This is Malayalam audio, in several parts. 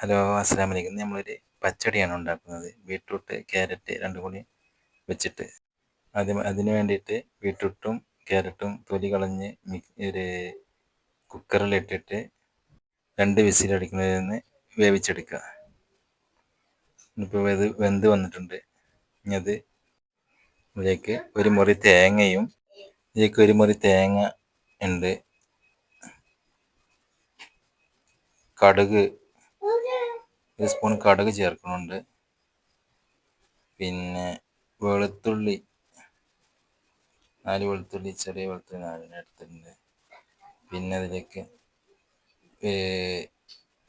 ഹലോ അസ്സാം വലൈക്കും നമ്മളൊരു പച്ചടിയാണ് ഉണ്ടാക്കുന്നത്. ബീട്രൂട്ട് ക്യാരറ്റ് രണ്ടും കൂടി വെച്ചിട്ട് ആദ്യം അതിന് വേണ്ടിയിട്ട് ബീട്രൂട്ടും ക്യാരറ്റും തൊലി കളഞ്ഞ് ഒരു കുക്കറിലിട്ടിട്ട് രണ്ട് വിസിലടിക്കുന്നതിൽ നിന്ന് വേവിച്ചെടുക്കുക. ഇപ്പോൾ ഇത് വെന്ത് വന്നിട്ടുണ്ട്. ഇനി അത് ഇതിലേക്ക് ഒരു മുറി തേങ്ങയും ഇതിലേക്ക് ഒരു മുറി തേങ്ങ ഉണ്ട്. കടുക് ഒരു സ്പൂൺ കടുക് ചേർക്കുന്നുണ്ട്. പിന്നെ വെളുത്തുള്ളി നാല് വെളുത്തുള്ളി ചെറിയ വെളുത്തുള്ളി നാല് എടുത്തിട്ടുണ്ട്. പിന്നെ അതിലേക്ക്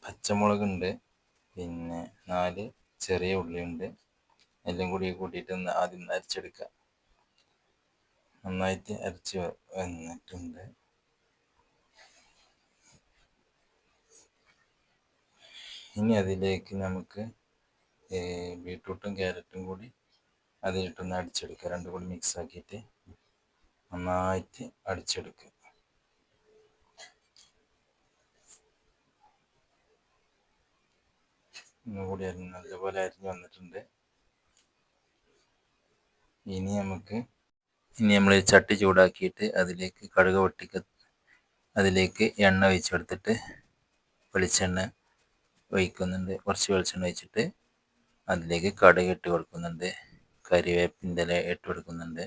പച്ചമുളകുണ്ട്. പിന്നെ നാല് ചെറിയ ഉള്ളിയുണ്ട്. എല്ലാം കൂടി കൂട്ടിയിട്ട് ആദ്യം അരച്ചെടുക്കുക. നന്നായിട്ട് അരച്ച് വന്നിട്ടുണ്ട്. ഇനി അതിലേക്ക് നമുക്ക് ബീട്രൂട്ടും ക്യാരറ്റും കൂടി അതിലിട്ടൊന്ന് അടിച്ചെടുക്കുക. രണ്ടും കൂടി മിക്സ് ആക്കിയിട്ട് നന്നായിട്ട് അടിച്ചെടുക്കുക. ഒന്നുകൂടി അരിഞ്ഞ് നല്ലപോലെ അരിഞ്ഞ് വന്നിട്ടുണ്ട്. ഇനി നമുക്ക് ഇനി നമ്മൾ ചട്ടി ചൂടാക്കിയിട്ട് അതിലേക്ക് കടുക് പൊട്ടിക്ക അതിലേക്ക് എണ്ണ ഒഴിച്ചെടുത്തിട്ട് വെളിച്ചെണ്ണ ഒഴിക്കുന്നുണ്ട്. കുറച്ച് വെളിച്ചെണ്ണ വെച്ചിട്ട് അതിലേക്ക് കടുക് ഇട്ട് കൊടുക്കുന്നുണ്ട്. കരിവേപ്പിന്റെ ഇല ഇട്ട് കൊടുക്കുന്നുണ്ട്.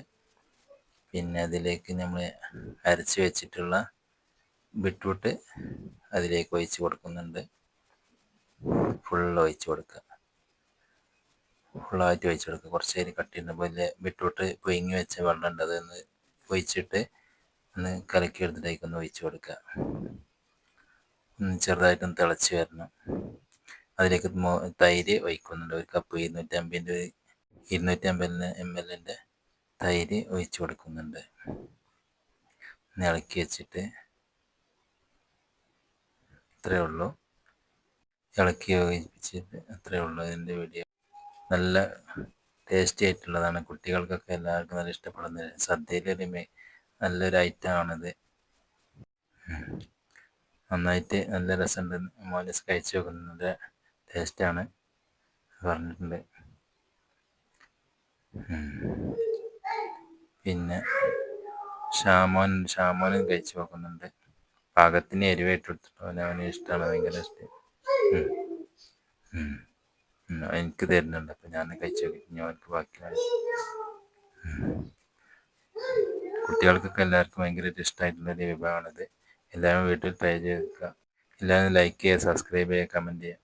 പിന്നെ അതിലേക്ക് നമ്മൾ അരച്ച് വെച്ചിട്ടുള്ള ബീട്രൂട്ട് അതിലേക്ക് ഒഴിച്ച് കൊടുക്കുന്നുണ്ട്. ഫുൾ ഒഴിച്ച് കൊടുക്കുക. ഫുള്ളായിട്ട് ഒഴിച്ച് കൊടുക്കുക. കുറച്ച് നേരം കട്ടിയുണ്ടപ്പോൾ പോലെ ബീട്രൂട്ട് പൊയിങ്ങി വെച്ച വെള്ളം ഉണ്ട് അതൊന്ന് ഒഴിച്ചിട്ട് ഒന്ന് കലക്കി എടുത്തിട്ടേക്കൊന്ന് ഒഴിച്ച് കൊടുക്കുക. ചെറുതായിട്ടൊന്ന് തിളച്ച് വരണം. അതിലേക്ക് തൈര് ഒഴിക്കുന്നുണ്ട്. ഒരു കപ്പ് ഇരുന്നൂറ്റമ്പതിന്റെ ഇരുന്നൂറ്റമ്പതിന് എം എല്ലിന്റെ തൈര് ഒഴിച്ചു കൊടുക്കുന്നുണ്ട്. ഇളക്കി വെച്ചിട്ട് ഇത്രയേ ഉള്ളൂ. ഇളക്കി യോജിപ്പിച്ചിട്ട് അത്രയേ ഉള്ളൂ അതിന്റെ വീഡിയോ നല്ല ടേസ്റ്റി ആയിട്ടുള്ളതാണ്. കുട്ടികൾക്കൊക്കെ എല്ലാവർക്കും നല്ല ഇഷ്ടപ്പെടുന്ന സദ്യയിലൊരു നല്ലൊരു ഐറ്റമാണിത് നന്നായിട്ട് നല്ല രസമുണ്ട്. മോനസ് കഴിച്ചു നോക്കുന്നത് ടേസ്റ്റാണ് പറഞ്ഞിട്ടുണ്ട്. പിന്നെ ഷാമോൻ ഷാമോനും കഴിച്ച് നോക്കുന്നുണ്ട് പാകത്തിന് എരിവായിട്ട് കൊടുത്തിട്ട് അവന് ഇഷ്ടമാണ് ഭയങ്കര ഇഷ്ടം. എനിക്ക് തരുന്നുണ്ട്. അപ്പം ഞാൻ കഴിച്ച് നോക്കി ഞാൻ അവർക്ക് ബാക്കിയാണ് കുട്ടികൾക്കൊക്കെ എല്ലാവർക്കും ഭയങ്കരമായിട്ട് ഇഷ്ടമായിട്ടുള്ളൊരു വിഭവമാണിത്. എല്ലാവരും വീട്ടിൽ ട്രൈ ചെയ്ത് എല്ലാവരും ലൈക്ക് ചെയ്യുക സബ്സ്ക്രൈബ് ചെയ്യുക കമന്റ് ചെയ്യുക.